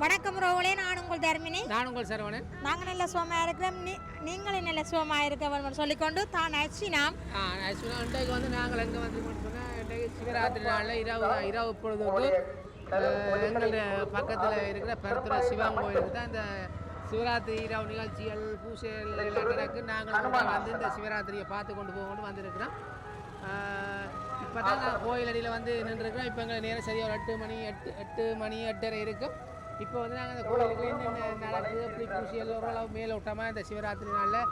வணக்கம் ரோவலே நான் உங்கள் தர்மினி. நான் உங்கள் சரவணன். நாங்கள் நல்ல சுகமாக இருக்கிறோம். நீ நீங்களும் நல்ல சுகமாக இருக்க சொல்லிக்கொண்டு தான் ஆ ஆக்சுவலாக இன்றைக்கு வந்து நாங்கள் எங்கே வந்து சொன்னால் இன்றைக்கு சிவராத்திரி நாளில் இரவு இரவு பொழுது வந்து அஹ், எங்களுடைய பக்கத்தில் இருக்கிற பருத்துறை சிவன் கோயிலுக்கு தான் இந்த சிவராத்திரி இரவு நிகழ்ச்சிகள் பூசைகள் எல்லாம் நடக்கு. நாங்கள் வந்து இந்த சிவராத்திரியை பார்த்து கொண்டு போகணும் வந்திருக்கிறோம். இப்போ தான் நான் கோயிலடியில் வந்து நின்றுருக்கிறோம். இப்போ எங்களை நேரம் சரியாக ஒரு எட்டு மணி எட்டு எட்டு மணி எட்டரை இருக்கும் இப்போ வந்து நாங்கள் அந்த கோயிலுக்கு என்னென்ன நடக்குது பூசி பூசியல் ஓரளவு மேலோட்டமாக இந்த சிவராத்திரி நாளில்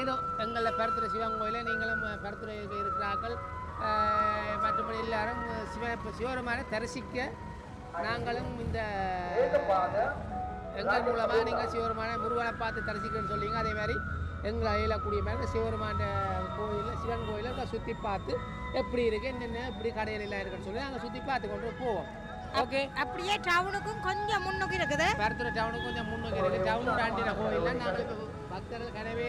ஏதோ எங்களில் பருத்துறை சிவன் கோயிலில் நீங்களும் பருத்துறையில் இருக்கிறார்கள். மற்றபடி எல்லாரும் சிவ சிவபெருமானை தரிசிக்க நாங்களும் இந்த எங்கள் மூலமாக நீங்கள் சிவபெருமான முருகனை பார்த்து தரிசிக்கணும்னு சொல்லிங்க அதே மாதிரி எங்களை அயலக்கூடிய மாதிரி சிவபெருமான கோயிலில் சிவன் கோயிலில் சுற்றி பார்த்து எப்படி இருக்குது என்னென்ன இப்படி கடையில் எல்லாம் இருக்குன்னு சொல்லி நாங்கள் சுற்றி பார்த்து கொண்டு போவோம். ஓகே அப்படியே டவுனுக்கும் கொஞ்சம் முன்னுக்கு இருக்குது. பருத்துறை டவுனுக்கு கொஞ்சம் முன்னுக்கு இருக்குது. டவுன் தாண்டின கோயிலில் நாங்கள் இப்போ பக்தர்கள் கனவே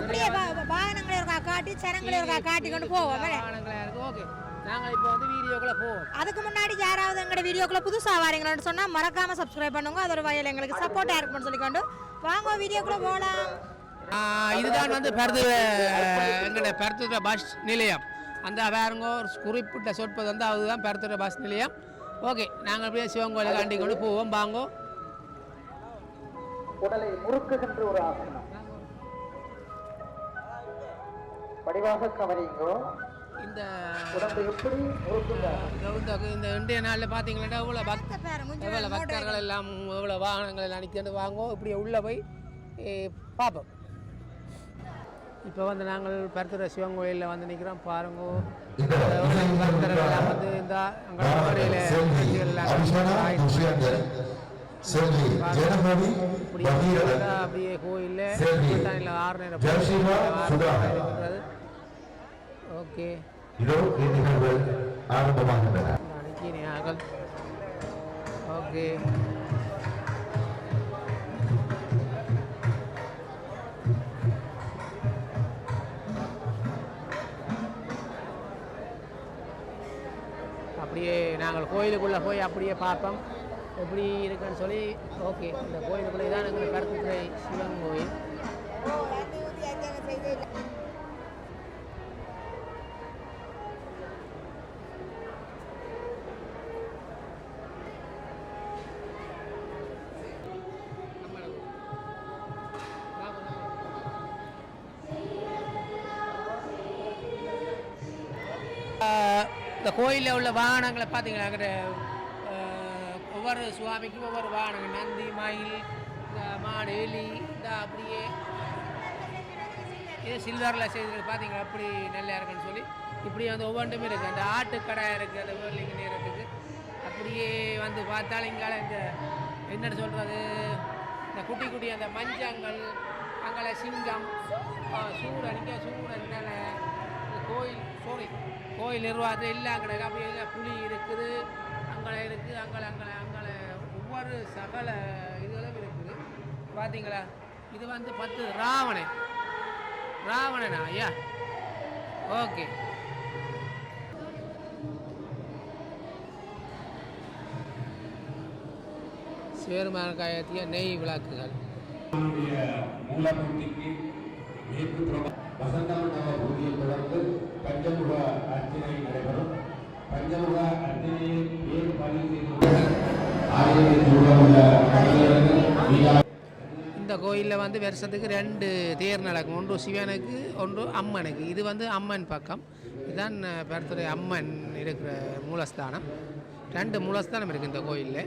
அப்படியே வாகனங்களை இருக்கா? காட்டி சனங்களை இருக்கா? காட்டி கொண்டு போவோம். வேற. வாகனங்களாக இருக்குது ஓகே நாங்கள் இப்போ வந்து வீடியோக்குள்ளே போவோம். அதுக்கு முன்னாடி யாராவது எங்களோட வீடியோக்குள்ள புதுசாக வரீங்களோன்னு சொன்னால் மறக்காம சப்ஸ்கிரைப் பண்ணுங்க. அதோட வயல் எங்களுக்கு சப்போர்ட்டாக இருக்கும்னு சொல்லிக்கொண்டு வாங்க வீடியோக்குள்ள போகலாம் இதுதான் வந்து பருத்து எங்களுடைய பருத்துறை பஸ் நிலையம். அந்த வேறுங்க ஒரு குறிப்பிட்ட சொற்பது வந்து அதுதான் பருத்துறை பஸ் நிலையம். ஓகே நாங்கள் அப்படியே சிவன் கோயிலுக்கு அண்டி கொண்டு போவோம். வாங்கோ. உடலை முறுக்குகின்ற ஒரு ஆசனம். வடிவாக கவனிங்கோ. இந்த உடம்பை எப்படி முறுக்குங்க? இந்த இந்த இன்றைய நாளில் பார்த்தீங்கன்னா இவ்வளோ பக்த எவ்வளோ பக்தர்கள் எல்லாம் எவ்வளோ வாகனங்கள் எல்லாம் நிற்கிட்டு வாங்கோ. இப்படி உள்ளே போய் பார்ப்போம். இப்போ வந்து நாங்கள் பருத்துறை சிவன் கோயிலில் வந்து நிற்கிறோம். பாருங்கோ. பக்தர்கள் எல்லாம் வந்து இந்த அப்படியே கோயிலில் ஆறு நேரம் ஓகே. இதோ ஆரம்பமாகின்றன. அனுப்பினார்கள் ஓகே. அப்படியே நாங்கள் கோயிலுக்குள்ளே போய் அப்படியே பார்ப்போம் எப்படி இருக்குன்னு சொல்லி ஓகே இந்த கோயிலுக்குள்ளே தான் எங்களுக்கு கருத்துத்துறை சிவன் கோயில். கோயிலில் உள்ள வாகனங்களை பார்த்தீங்களா? அங்கே ஒவ்வொரு சுவாமிக்கும் ஒவ்வொரு வாகனங்கள் நந்தி மயில் இந்த மாடு எலி இந்த அப்படியே இது சில்வரில் செய்தது பார்த்தீங்களா? அப்படி நல்லா இருக்குன்னு சொல்லி. இப்படி வந்து ஒவ்வொன்றுமே இருக்குது அந்த ஆட்டுக்கடை இருக்குது அந்த வேர்லிங்க நேரத்துக்கு அப்படியே வந்து பார்த்தாலும் இங்கால இந்த என்னன்னு சொல்கிறது இந்த குட்டி குட்டி அந்த மஞ்சங்கள் அங்கே சிங்கம் சூடன் இங்கே சூடன் இந்த கோயில். சாரி கோயில் நிர்வாகத்தில் இல்லை அங்கே அப்படியே இல்லை புலி இருக்குது அங்கே இருக்குது அங்கே அங்கே அங்கே ஒவ்வொரு சகல இதுகளும் இருக்குது. பார்த்தீங்களா இது வந்து பத்து ராவணன். ராவணனா ஐயா? ஓகே. சேர்மானக்காயத்திய நெய் விளக்குகள். மூலமூர்த்திக்கு மேற்கு புறம் பூஜையை தொடர்ந்து பஞ்சமுக அர்ச்சனை நடைபெறும். பஞ்சமுக அர்ச்சனையை பதிவு செய்து இந்த கோயிலில் வந்து வருஷத்துக்கு ரெண்டு தேர் நடக்கும். ஒன்று சிவனுக்கு ஒன்று அம்மனுக்கு. இது வந்து அம்மன் பக்கம். இதுதான் பெருத்துறை அம்மன் இருக்கிற மூலஸ்தானம். ரெண்டு மூலஸ்தானம் இருக்குது இந்த கோயிலில்.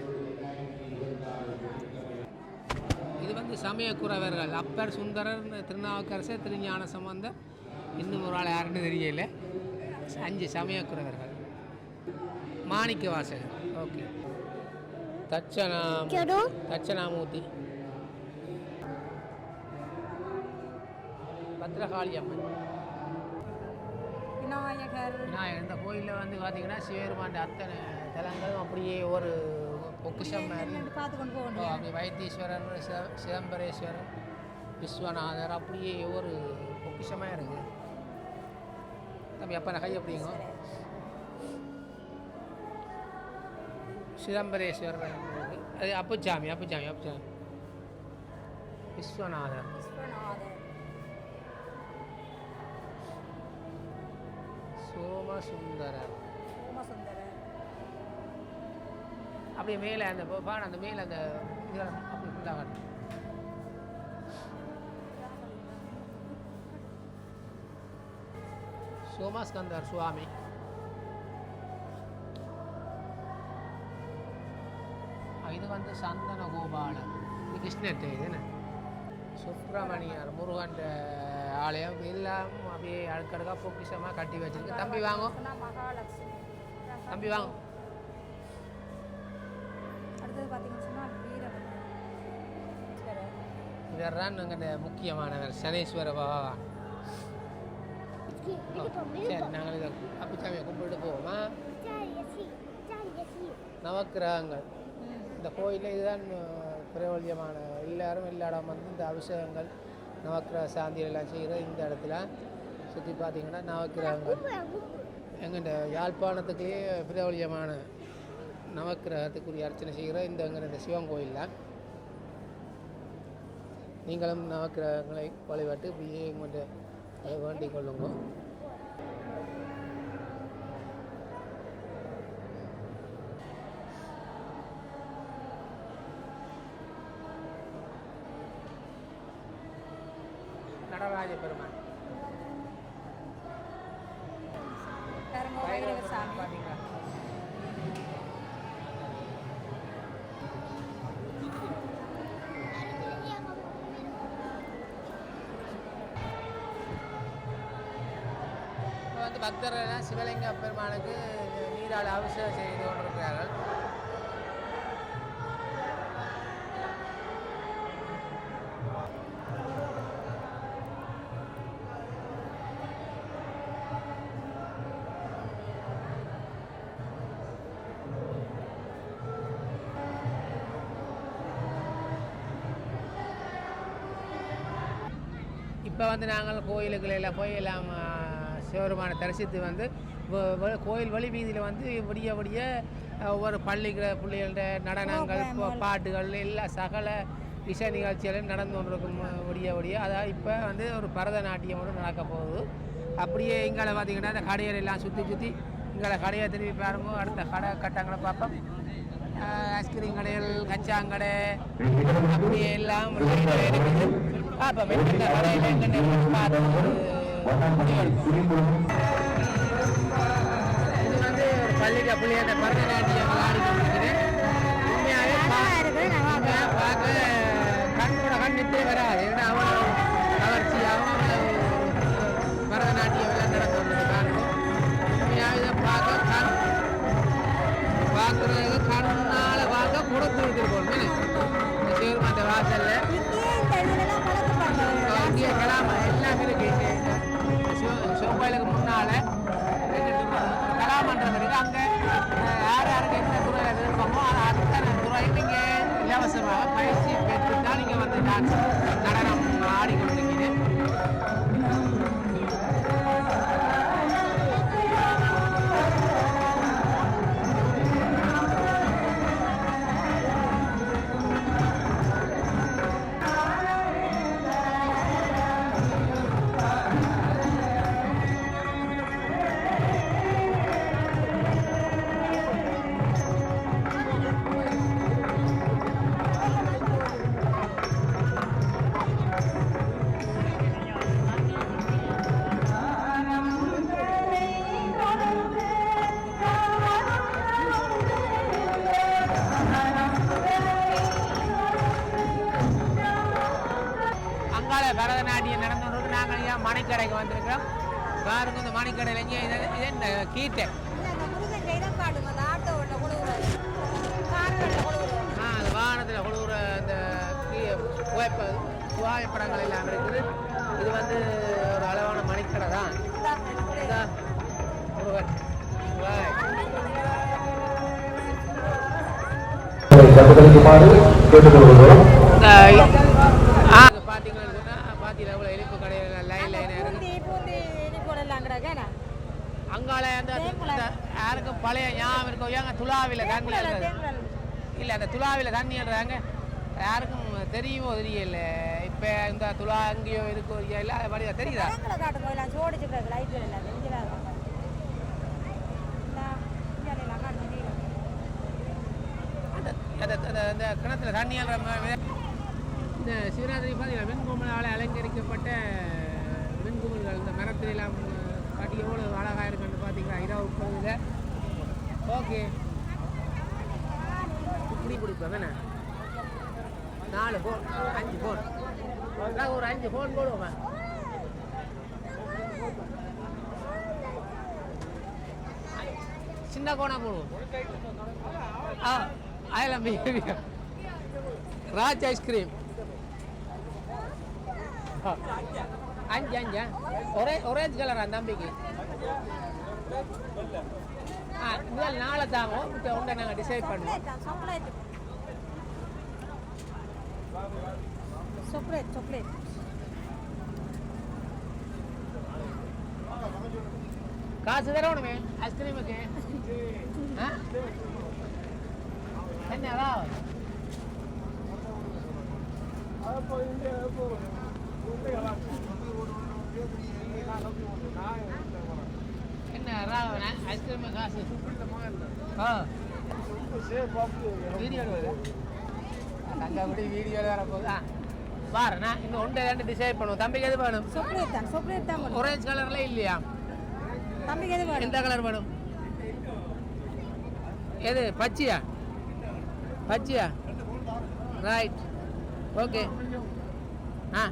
இது வந்து சமயக்குறவர்கள். அப்பர் சுந்தரர் திருநாவுக்கரசர் திருஞான சம்பந்தர் இன்னும் ஒரு ஆள் யாருன்னு தெரியல. அஞ்சு சமயக்குறவர்கள். மாணிக்க வாசகர். ஓகே. தட்சணா தட்சணாமூர்த்தி. பத்ரகாளி அம்மன். விநாயகர். விநாயகர். இந்த கோயிலில் வந்து பார்த்தீங்கன்னா சிவபெருமாண்ட அத்தனை தலங்களும் அப்படியே ஒரு பொக்கிஷம் பார்த்து கொண்டு போக ஓ, வேண்டியது அப்படி வைத்தீஸ்வரர் சிதம்பரேஸ்வரர் விஸ்வநாதர் அப்படியே ஒரு பொக்கிஷமாக இருக்குது தம்பி அப்போ நான் கை எப்படிங்க சிதம்பரேஸ்வரர் அது அப்புச்சாமி அப்புச்சாமி அப்புச்சாமி. விஸ்வநாதர். சோமசுந்தரர். அப்படியே மேலே அந்த பா- பாரு அந்த மேலே அந்த இதெல்லாம் அப்படி ஃபுல்லாக சோமஸ்கந்தர் சுவாமி இது வந்து சந்தன கோபாலன் இது கிருஷ்ணர் இது என்ன சுப்பிரமணியர் முருகன் ஆலயம் எல்லாம் அப்படியே அடுக்கடுக்கா பொக்கிஷமாக கட்டி வச்சிருக்கு தம்பி வாங்க தம்பி வாங்க அடுத்தது பார்த்தீங்கன்னு சொன்னால் வீரபத்ரன் இவர் தான் எங்கள் முக்கியமானவர் சனீஸ்வர பகவான் சரி நாங்கள் இதை அப்பிச்சாமியை கும்பிட்டு போவோமா நவக்கிரகங்கள் இந்த கோயிலில் இதுதான் பிரபல்யமான எல்லாரும் எல்லா இடம் வந்து இந்த அபிஷேகங்கள் நவக்கிரக சாந்திகள் எல்லாம் செய்கிற இந்த இடத்துல சுற்றி பார்த்தீங்கன்னா நவக்கிரகங்கள் எங்கள்ட யாழ்ப்பாணத்துக்குள்ளேயே பிரபல்யமான நவக்கிரகத்துக்குரிய அர்ச்சனை செய்கிற இந்த எங்கள் இந்த சிவன் கோயில் நீங்களும் நவக்கிரகங்களை வழிபட்டு இப்படியே உங்கள்கிட்ட Ewan, di ko lang mo. Oh. பக்தர்கள் சிவலிங்க பெருமானுக்கு நீரால் அபிஷேகம் செய்து கொண்டிருக்கிறார்கள். இப்போ வந்து நாங்கள் கோயிலுக்குள்ள போய் எல்லாம் சிவபெருமானை தரிசித்து வந்து கோயில் வழி வீதியில் வந்து விடிய விடிய ஒவ்வொரு பள்ளிக்கிற பிள்ளைகளோட நடனங்கள் பாட்டுகள் எல்லா சகல இசை நிகழ்ச்சிகளும் நடந்து கொண்டிருக்கும் விடிய விடிய. அதாவது இப்போ வந்து ஒரு பரதநாட்டியம் ஒன்று நடக்க போகுது. அப்படியே இங்கால பார்த்தீங்கன்னா அந்த கடைகள் எல்லாம் சுற்றி சுற்றி இங்கால கடையை திரும்பி பாருங்க. அடுத்த கடை கட்டங்களை பார்ப்போம். ஐஸ்கிரீம் கடைகள் கச்சாங்கடை அப்படியே எல்லாம் பார்ப்போம். எந்தெந்த கடையில் என்னென்ன பார்த்து இது வந்து ஒரு பள்ளிக்க புள்ளிய அந்த பரதநாட்டியம் ஆடிக்கொண்டிருக்கிறேன் உண்மையாகவே பார்க்க கண்ணோட கண் நித்தே வராது. ஏன்னா அவ்வளோ கவர்ச்சியாகவும் அவ்வளவு பரதநாட்டியம் எல்லாம் நடந்துருக்காங்க உண்மையாக இதை பார்க்க கண் பார்க்குறது கண்ணால் பார்க்க கொடுத்து எடுத்துருக்கோம் இந்த சிவருமாத்த வாசல்ல. இங்கே கலாம கோயிலுக்கு முன்னால். முன்னால கலாமன்றம் இருக்கு. அங்கே யார் யாருக்கு என்ன துறையில் விருப்பமோ அது அத்தனை துறையும் நீங்கள் இலவசமாக பயிற்சி பெற்று நீங்கள் வந்து டான்ஸ். புகைப்ப புகைப்படங்கள் எல்லாம் இருக்குது இது வந்து ஒரு அளவான மணிக்கடை தான். பார்த்தீங்கன்னா பார்த்தீங்களா இனிப்பு கடையில் லைன் லைன் இருக்குது அங்கால அந்த யாருக்கும் பழைய ஞாபகம் இருக்கும் ஏங்க துலாவில தண்ணி இல்லை அந்த துலாவில் தண்ணின்றாங்க யாருக்கும் தெரியுமோ தெரியல. இப்போ இந்த துலா அங்கேயோ இருக்கோ இல்லை அது மாதிரி தெரியுதா? காட்டுங்க எல்லாம் சோடிச்சு கிடக்கு லைட்டில் இல்லை வேறு அந்த கிணத்துல இந்த சிவராத்திரி பார்த்தீங்கன்னா வெண்குமலால் அலங்கரிக்கப்பட்ட வெண்குமல்கள் இந்த மரத்துல எல்லாம் காட்டி எவ்வளோ அழகாக இருக்குன்னு பார்த்தீங்களா இரவு பொழுதுல ஓகே. இப்படி பிடிப்பேன் வேணா நாலு ஃபோன் அஞ்சு ஃபோன் ஒரு அஞ்சு ஃபோன் போடுவோம்? சின்ன கோணா போடுவோம். ஆ அதில் பிஹேவியா ராஜ் ஐஸ்கிரீம் அஞ்சு அஞ்சா? ஒரே ஒரேஞ்ச் கலரா தம்பிக்கு? ஆ முதல் நாளை தாங்க இப்போ நாங்கள் டிசைட் பண்ணுவோம். சாக்லேட் சாக்லேட் காசு தரணுமே ஐஸ்கிரீமுக்கு ஆ? என்ன அதான் என்ன ராவண ஐஸ்கிரீம் காசு. ஆ. வீடியோ அங்கே கூட வீடியோ வர போகுது ஆ பாருண்ணா இன்னும் ஒன்று ரெண்டு டிசைட் பண்ணுவோம். தம்பிக்கு எது வேணும்? சாக்லேட் தான் சாக்லேட் தான். ஒரேஞ்ச் கலர்ல இல்லையா? தம்பிக்கு எது வேணும்? எந்த கலர் வேணும்? எது பச்சையா? பச்சையா? ரைட் ஓகே ஆ.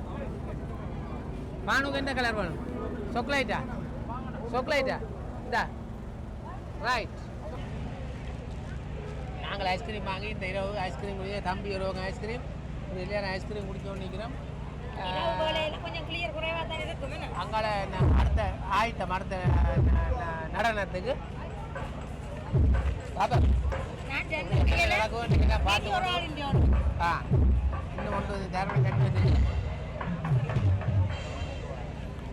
பானுக்கு எந்த கலர் வேணும்? சாக்லேட்டா சாக்லேட்டா இந்தா. ரைட் நாங்கள் ஐஸ்கிரீம் வாங்கி இந்த இரவு ஐஸ்கிரீம் குடிக்க தம்பி வருவாங்க ஐஸ்கிரீம் இது இல்லையா ஐஸ்கிரீம் குடிக்க நிற்கிறோம்? அங்கால அடுத்த ஆயத்தம் அடுத்த நடனத்துக்கு. பாப்பா. பார்த்து. ஆ. இன்னும் வந்து தரணம் கட்டி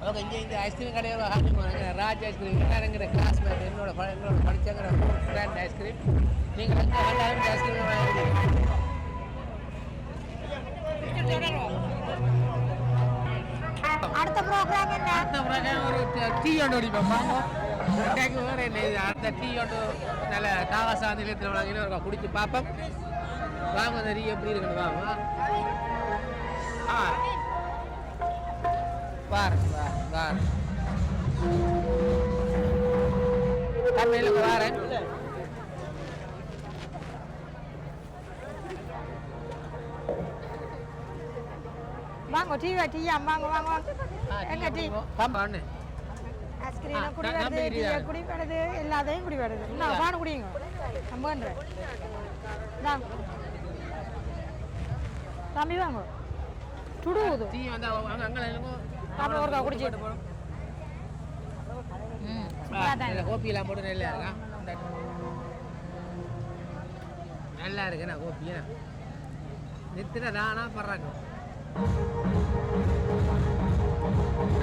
ஓகே இங்கே இந்த ஐஸ்கிரீம் கடையில் காட்டி போனாங்க ராஜ் ஐஸ்கிரீம் எங்கிற கிளாஸ்மேட் என்னோட என்னோட படித்தங்கிற பிராண்ட் ஐஸ்கிரீம் நீங்கள் அங்கே கண்டாலும் ஐஸ்கிரீம் அடுத்த ப்ரோக்ராம் என்ன? அடுத்த பிறகு ஒரு டீ ஒன்று குடிப்போம் பாப்போம் இன்றைக்கு வேறு இது அடுத்த டீ ஒன்று நல்ல தாவசா நிலையத்தில் வாங்கினு குடிச்சு பார்ப்போம். வாங்க அந்த டீ எப்படி இருக்குன்னு வாங்க ஆ. பாரு பாரு பாரு வாங்க டீ டீயா வாங்க வாங்க வாங்க எங்க டீ பாம்பா ஒன்று ஐஸ்கிரீம் ஆ, குடி நான் வருது நம்பி டீயை இருக்கேன். குடி வருது எல்லாத்தையும் குடி வருது நான் பானு குடிங்க நம்புன்றேன் வாங்க தம்பி வாங்க சுடுவது டீ வந்து அங்கே அங்கே இருக்கும் அப்புறம் ஒருக்கா குடிச்சிட்டு போகிறோம் ம். இதில் கோப்பியெல்லாம் போட்டு நல்லா இருக்கா? நல்லா இருக்குண்ணா கோப்பி நித்திர தானா படுறாங்க.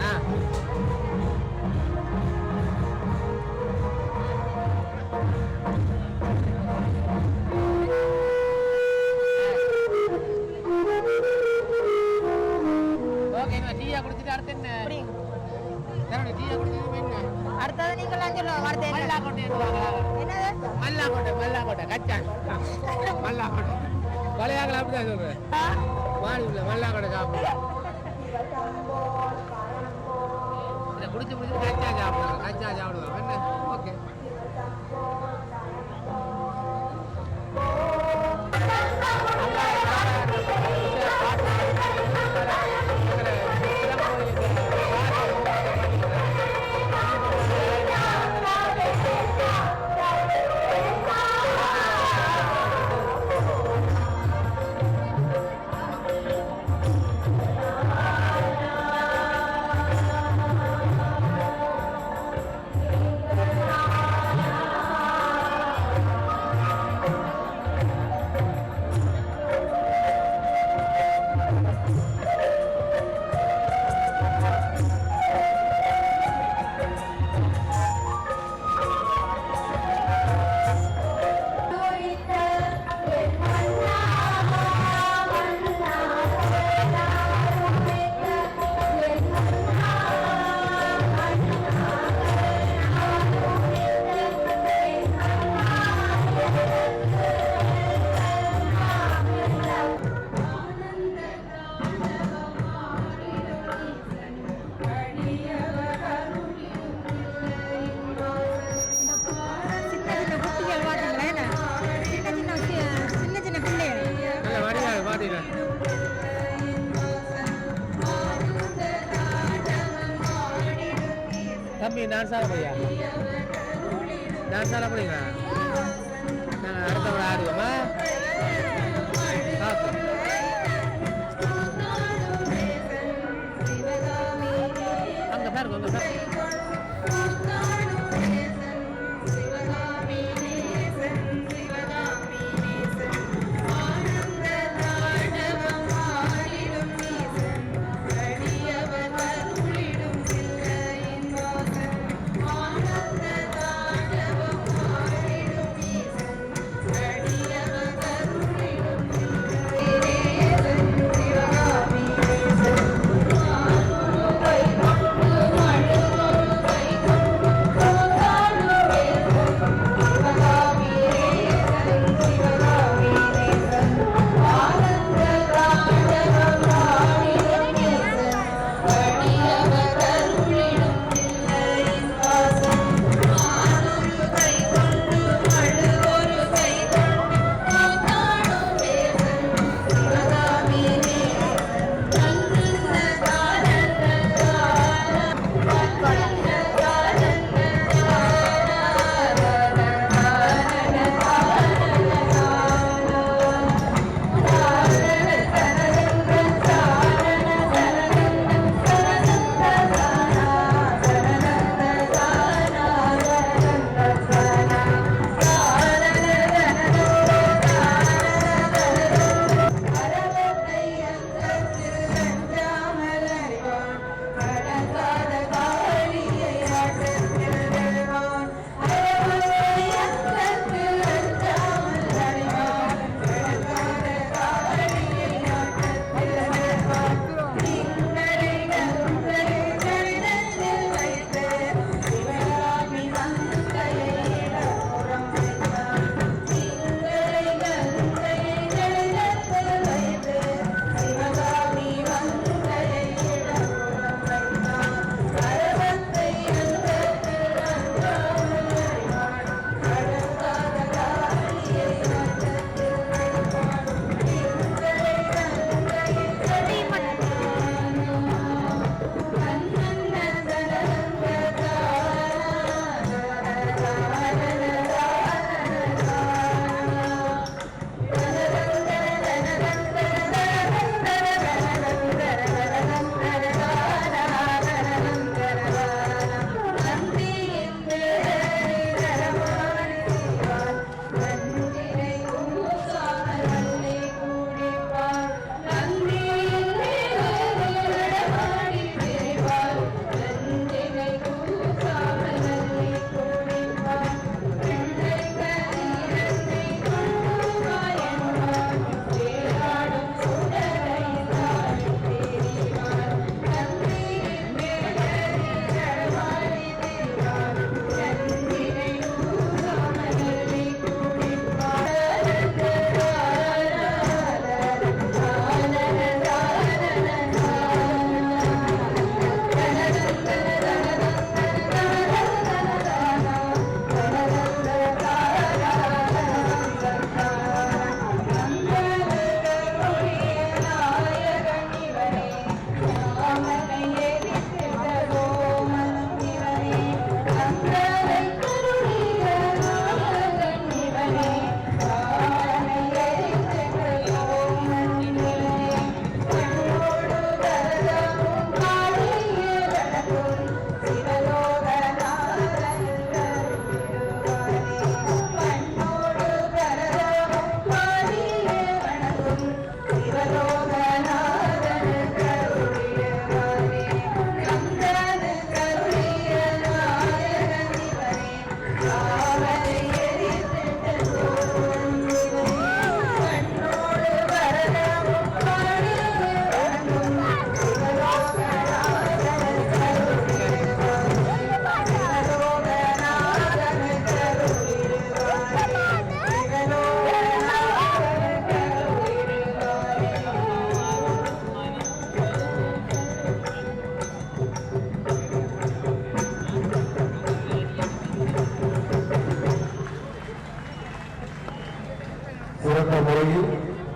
ஆ. அடுத்து என்ன அடுத்தது சொல்லுவோம் அடுத்து மல்லாக்கொட்டை என்னது? மல்லாக்கொட்டை மல்லாக்கொட்டை கச்சான். மல்லாக்கொட்டை. பழையாக்கள் அப்படிதான் சொல்றேன்? வாழ்வில் மல்லாக்கொட்டை சாப்பிடுவோம் குடிச்சு குடிச்சு கச்சா சாப்பிடுவோம் கச்சா சாப்பிடுவோம் என்ன? டான்ஸ் ஆட போறியா? டான்ஸ் ஆட போறீங்களா நாங்கள் அடுத்த ஒரு ஆடுவோமா? பார்ப்போம் அங்கே பாருங்க அங்கே பாருங்க.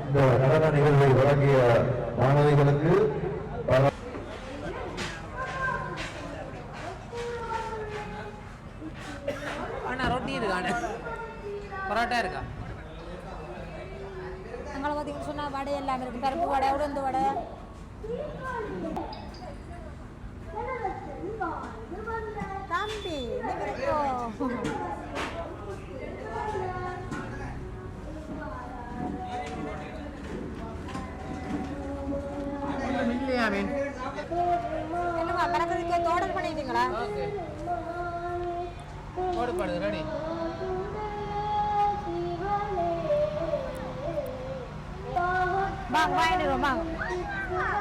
இந்த நடன நிகழ்வை வழங்கிய மாணவிகளுக்கு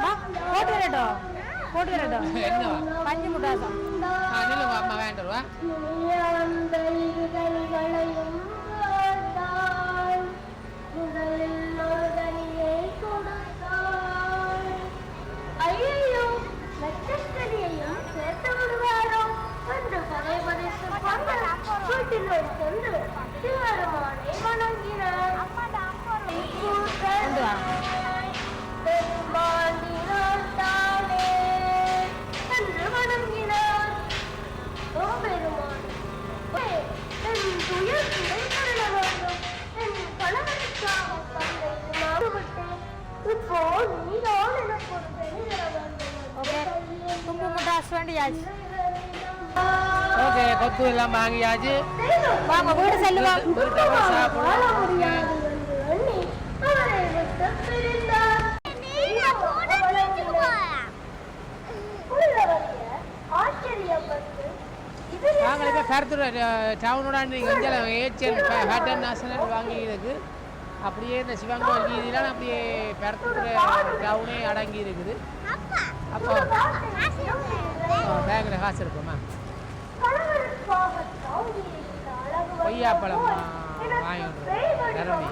வா போட்டு வரட்டும் போட்டு வரட்டும் பஞ்சு முட்டாசம் நில்லுங்க அம்மா வணங்கினார் கொண்டு வா. பெருமாண்டினார் தானே என்று வணங்கினார் ஓ பெருமான் என் துயர் துடைத்தருள வேண்டும் என் கணவனுக்காக தந்தைக்கு மாறுவிட்டேன் இப்போ நீதான் எனக்கு ஒரு பெண் தர வேண்டும் ஓகே தும்பு முட்டாஸ் வேண்டியாச்சு ஓகே கொத்து எல்லாம் வாங்கியாச்சு வாங்க வீடு செல்லுவோம் வீட்டை போய் வாழ சாப்பிடுவோம் நாங்கள் இப்போ கருத்துற டவுனோட இங்கே ஏச்சியல் ஹேட்டன் நேஷனல் வாங்கியிருக்கு. அப்படியே இந்த சிவங்கோயில் வீதியெலாம் அப்படியே பேரத்தூர் டவுனே அடங்கி இருக்குது அப்போ பேங்கில் காசு இருக்குமா? கொய்யாப்பழம்? எனக்கு நிரம்பி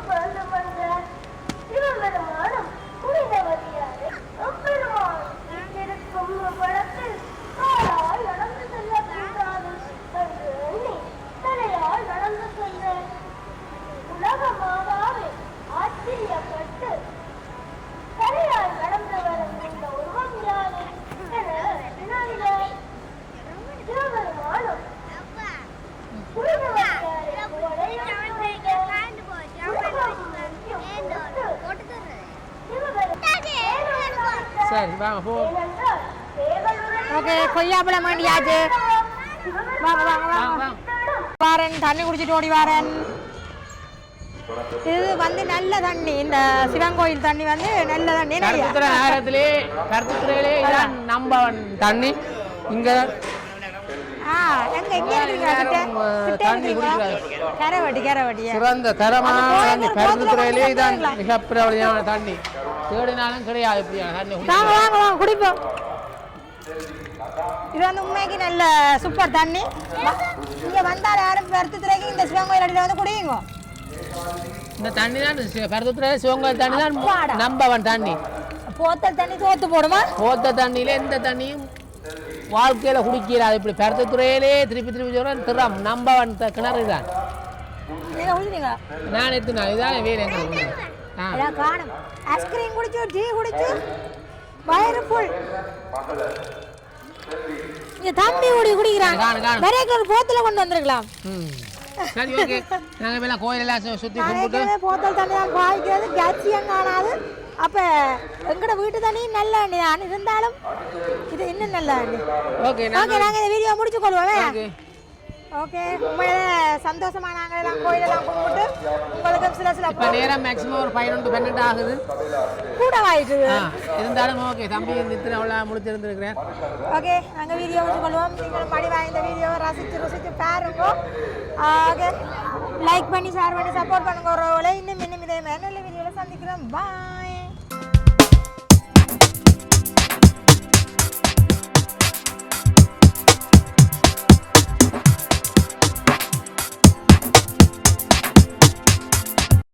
வாங்க வாங்க வாரன் தண்ணி குடிச்சிட்டு ஓடி வாரன். இது வந்து நல்ல தண்ணி. இந்த சிவன் கோயில் தண்ணி வந்து நல்ல தண்ணி. கருத்துத்துறையிலே இதான் நம்பவன் தண்ணி. இங்கே சிறந்த தரமான இதான் வந்துடலாம். மிக பிரபலியமான தண்ணி. தேடினாலும் கிடையாது இப்படியான தண்ணி குடிப்போம். இது வந்து உண்மைக்கு நல்ல சூப்பர் தண்ணி இங்க வந்தால் யாரும் பெருத்துறைக்கு இந்த சிவன் கோயில் அடியில் வந்து குடியுங்க இந்த தண்ணி தான் கருத்துத்துறை சிவங்கோயில் தண்ணி. தான் நம்பவன் தண்ணி போத்தல் தண்ணி தோத்து போடுமா போத்த தண்ணியில எந்த தண்ணியும் வாழ்க்கையில குடிக்கிறாது இப்படி கருத்துத்துறையிலே திருப்பி திருப்பி சொல்றேன் திறம் நம்பவன் கிணறு தான் நான் எத்தனை இதான் வேறு எங்களுக்கு காணும் ஐஸ்கிரீம் குடிச்சு டீ குடிச்சு வயிறு ஃபுல் இங்க தம்பி குடி குடிக்கிறாங்க ஒரு போத்தல கொண்டு வந்திருக்கலாம். சரி ஓகே. நாங்கள் இப்போ கோயிலெல்லாம் சுத்தி கும்பிட்டு. போத்தல் தண்ணி தான் பாய்க்கிறது கட்சியம் காணாது. அப்ப எங்கட வீட்டு தண்ணி நல்ல இருந்தாலும் இது இன்னும் நல்ல ஓகே நாங்கள் நாங்க இந்த வீடியோ முடிச்சு கொள்வோமே. ஓகே உண்மையிலே சந்தோஷமா நாங்க எல்லாம் கோயிலெல்லாம் கும்பிட்டு உங்களுக்கு சில சில இப்போ நேரம் மேக்ஸிமம் ஒரு பதினொன்று பன்னெண்டு ஆகுது. கூட வாயிட்டு ஆ இருந்தாலும் ஓகே தம்பி நித்திர அவ்வளோ முடிச்சிருந்துருக்கிறேன் ஓகே நாங்கள் வீடியோ முடிச்சு கொள்வோம் நீங்களும் படி இந்த வீடியோவை ரசித்து ருசித்து பாருங்க ஓகே லைக் பண்ணி ஷேர் பண்ணி சப்போர்ட் பண்ணுங்க ஒரு இன்னும் இன்னும் இதே மாதிரி நல்ல வீடியோவில் சந்திக்கிறோம். பாய்